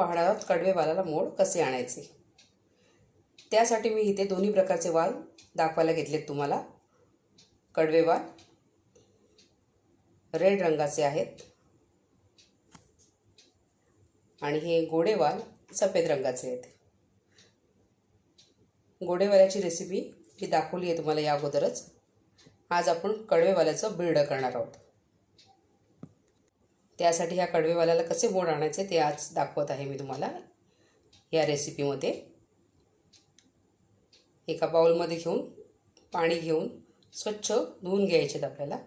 पाहणार आहोत कडवे वालाला मोड कसे आणायचे? त्यासाठी मी इथे दोन्ही प्रकारचे वाल दाखवायला घेतलेत तुम्हाला. कडवे वाल रेड रंगाचे आहेत. आणि हे गोडेवाल सफेद रंगाचे आहेत. गोडेवाल्याची रेसिपी ही दाखवली आहे तुम्हाला या अगोदरच. आज आपण कडवेवाल्याचं बिरड करणार आहोत. त्यासाठी ह्या कडवेवाल्याला कसे गोड आणायचे ते आज दाखवत आहे मी तुम्हाला या रेसिपीमध्ये. एका बाउलमध्ये घेऊन पाणी घेऊन स्वच्छ धुवून घ्यायचेत आपल्याला.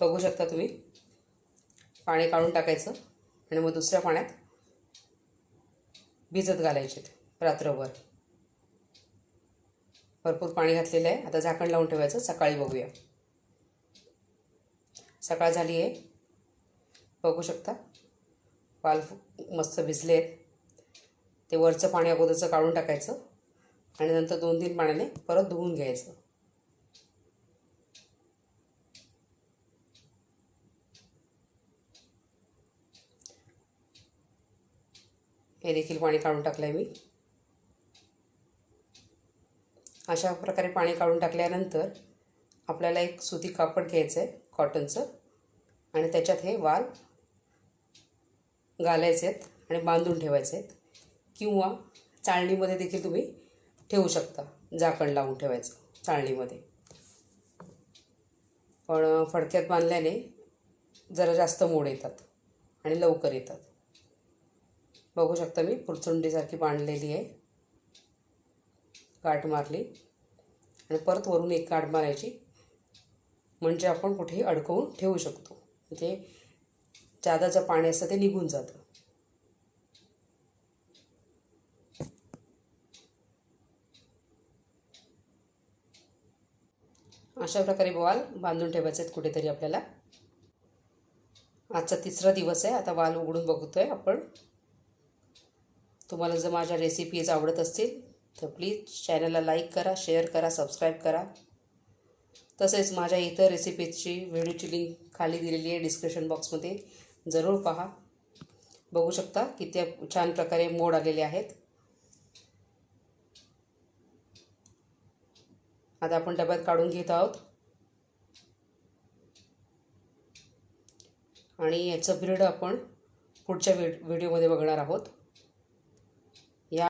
बघू शकता तुम्ही. पाणी काढून टाकायचं आणि मग दुसऱ्या पाण्यात भिजत घालायचे रात्रभर भरपूर पाणी घातलेलं आहे. आता झाकण लावून ठेवायचं. सकाळी बघूया. सकाळ झाली आहे. बघू शकता. वाल मस्त भिजले आहेत. ते वरचं पाणी अगोदरचं काढून टाकायचं आणि नंतर दोन तीन पाण्याने परत धुवून घ्यायचं. हे देखील पाणी काढून टाकलं आहे मी. अशा प्रकारे पाणी काढून टाकल्यानंतर आपल्याला एक सुती कापड घ्यायचं आहे कॉटनचं आणि त्याच्यात हे वाल घालायचे आहेत आणि बांधून ठेवायचे आहेत. किंवा चाळणीमध्ये देखील तुम्ही ठेवू शकता झाकण लावून ठेवायचं चाळणीमध्ये. पण फडक्यात बांधल्याने जरा जास्त मोड येतात आणि लवकर येतात. बघू शकता मी पुरचुंडीसारखी बांधलेली आहे. गाठ मारली. आणि परत वरून एक गाठ मारायची. म्हणजे आपण कुठेही अडकवून ठेवू शकतो. म्हणजे जादाचं पाणी असतं ते निघून जातं. अशा प्रकारे वाल बांधून ठेवायचे आहेत कुठेतरी आपल्याला. आजचा तिसरा दिवस आहे. आता वाल उघडून बघतोय आपण. तुम्हाला जर माझ्या रेसिपीज आवडत असतील तर प्लीज चॅनलला लाईक करा शेअर करा सबस्क्राईब करा. तसेच माझ्या इतर रेसिपीजची व्हिडिओची लिंक खाली दिलेली आहे डिस्क्रिप्शन बॉक्समध्ये जरूर पहा. बघू शकता किती छान प्रकारे मोड आलेले आहेत. आता आपण डब्यात काढून घेत आहोत. आणि याचं ब्रीड आपण पुढच्या व्हिड व्हिडिओमध्ये बघणार आहोत.